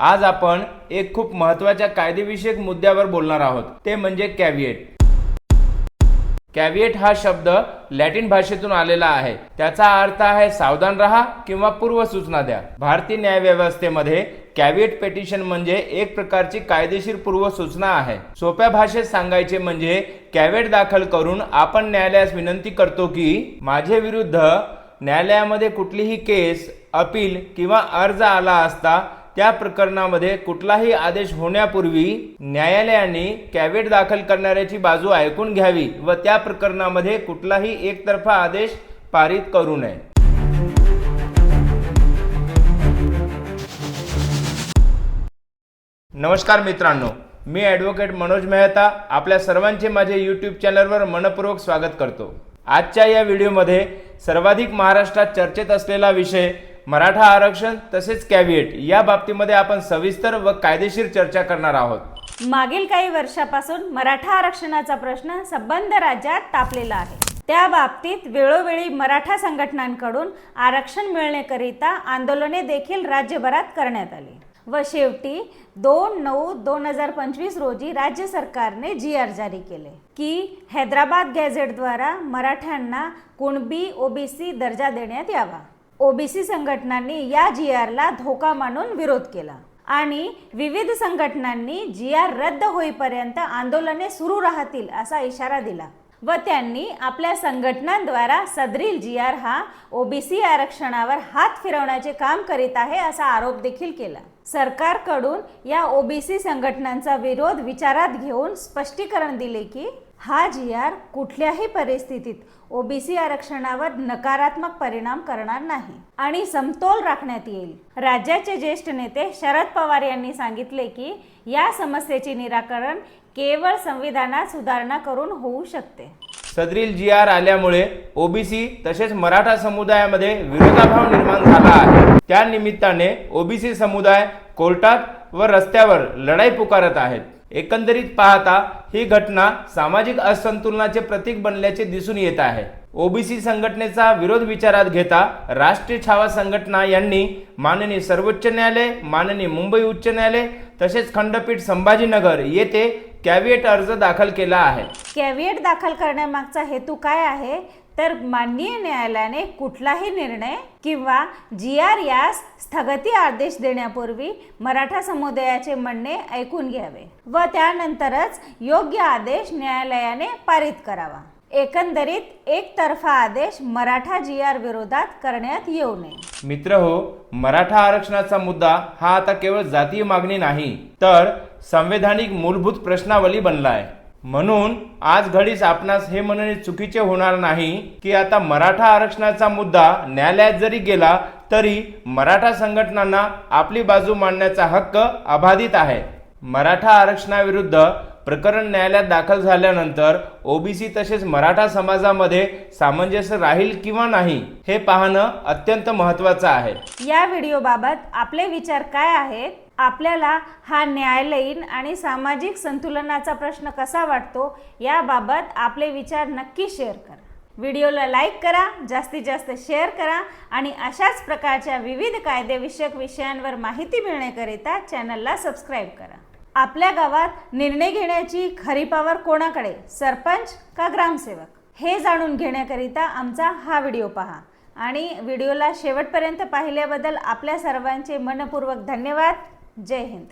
आज आपण एक खूप महत्त्वाच्या कायदेविषयक मुद्द्यावर बोलणार आहोत. ते म्हणजे कॅव्हिएट. कॅव्हिएट हा शब्द लॅटिन भाषेतून आलेला आहे. त्याचा अर्थ आहे सावधान राहा किंवा पूर्व सूचना द्या. भारतीय न्यायव्यवस्थेमध्ये कॅव्हिएट पेटिशन म्हणजे एक प्रकारची कायदेशीर पूर्व सूचना आहे. सोप्या भाषेत सांगायचे म्हणजे कॅव्हिएट दाखल करून आपण न्यायालयास विनंती करतो की माझे विरुद्ध न्यायालयामध्ये कुठलीही केस अपील किंवा अर्ज आला असता त्या प्रकरणामध्ये कुठलाही आदेश होण्यापूर्वी न्यायालयाने कॅव्हेट दाखल करणाऱ्याची बाजू ऐकून घ्यावी व त्या प्रकरणामध्ये कुठलाही एकतर्फा आदेश पारित करू नये. नमस्कार मित्रांनो मी ॲडव्होकेट मनोज मेहता आपल्या सर्वांचे माझे यूट्यूब चॅनलवर मनपूर्वक स्वागत करतो. आजच्या या व्हिडिओमध्ये सर्वाधिक महाराष्ट्रात चर्चेत असलेला विषय मराठा आरक्षण तसेच कॅव्हिएट या बाबतीमध्ये आपण सविस्तर व कायदेशीर चर्चा करणार आहोत. मागील काही वर्षापासून मराठा आरक्षणाचा प्रश्न संबंध राज्यात तापलेला आहे. त्या बाबतीत वेळोवेळी मराठा संघटनांकडून आरक्षण मिळण्याकरिता आंदोलने देखील राज्यभरात करण्यात आली. व शेवटी दोन नऊ दोन हजार पंचवीस रोजी राज्य सरकारने जी आर जारी केले की हैदराबाद गॅझेटद्वारा मराठ्यांना कुणबी ओबीसी दर्जा देण्यात यावा. ओबीसी संघटनांनी या जी आरला धोका मानून विरोध केला. आणि विविध संघटनांनी जी आर रद्द होईपर्यंत आंदोलने सुरू राहतील असा इशारा दिला. व त्यांनी आपल्या संघटनांद्वारा सदरील जी आर हा ओबीसी आरक्षणावर हात फिरवण्याचे काम करीत आहे असा आरोप देखील केला. सरकारकडून या ओबीसी संघटनांचा विरोध विचारात घेऊन स्पष्टीकरण दिले की हा जी आर कुठल्याही परिस्थितीत ओबीसी आरक्षणावर नकारात्मक परिणाम करणार नाही. आणि समतोल राखण्यात येईल. राज्याचे ज्येष्ठ नेते शरद पवार यांनी सांगितले की या समस्येचे निराकरण केवळ संविधानात सुधारणा करून होऊ शकते. सदरील जी आर आल्यामुळे ओबीसी तसेच मराठा समुदायामध्ये विरोधाभाव निर्माण झाला आहे. त्या निमित्ताने ओबीसी समुदाय कोर्टात व रस्त्यावर लढाई पुकारत आहेत. एकंदरीत पाहता ही घटना सामाजिक असंतुलनाचे प्रतीक बनल्याचे दिसून येत आहे. ओबीसी संघटनेचा विरोध विचारात घेता राष्ट्रीय छावा संघटना यांनी माननीय सर्वोच्च न्यायालय माननीय मुंबई उच्च न्यायालय तसेच खंडपीठ संभाजीनगर येथे कॅव्हिएट अर्ज दाखल केला आहे. कॅव्हिएट दाखल करण्यामागचा हेतू काय आहे? तर माननीय न्यायालयाने कुठलाही निर्णय किंवा जी आर यास स्थगती आदेश देण्यापूर्वी मराठा समुदायाचे म्हणणे ऐकून घ्यावे व त्यानंतरच योग्य आदेश न्यायालयाने पारित करावा. एकंदरीत एकतर्फा आदेश मराठा जी आर विरोधात करण्यात येऊ नये. मित्र हो मराठा आरक्षणाचा मुद्दा हा आता केवळ जातीय मागणी नाही तर संवैधानिक मूलभूत प्रश्नावली बनला आहे म्हणून आज घडीस आपणास हे म्हणणे चुकीचे होणार नाही की आता मराठा आरक्षणाचा मुद्दा न्यायालयात जरी गेला तरी मराठा संघटनांना आपली बाजू मांडण्याचा हक्क अबाधित आहे. मराठा आरक्षणाविरुद्ध प्रकरण न्यायालयात दाखल झाल्यानंतर ओबीसी तसेच मराठा समाजामध्ये सामंजस्य राहील किंवा नाही हे पाहणं अत्यंत महत्त्वाचं आहे. या व्हिडिओबाबत आपले विचार काय आहेत? आपल्याला हा न्यायालयीन आणि सामाजिक संतुलनाचा प्रश्न कसा वाटतो? याबाबत आपले विचार नक्की शेअर करा. व्हिडिओला लाईक करा जास्तीत जास्त शेअर करा आणि अशाच प्रकारच्या विविध कायदेविषयक विषयांवर माहिती मिळण्याकरिता चॅनलला सबस्क्राईब करा. आपल्या गावात निर्णय घेण्याची खरी पावर कोणाकडे? सरपंच का ग्रामसेवक? हे जाणून घेण्याकरिता आमचा हा व्हिडिओ पहा. आणि व्हिडिओला शेवटपर्यंत पाहिल्याबद्दल आपल्या सर्वांचे मनपूर्वक धन्यवाद. जय हिंद.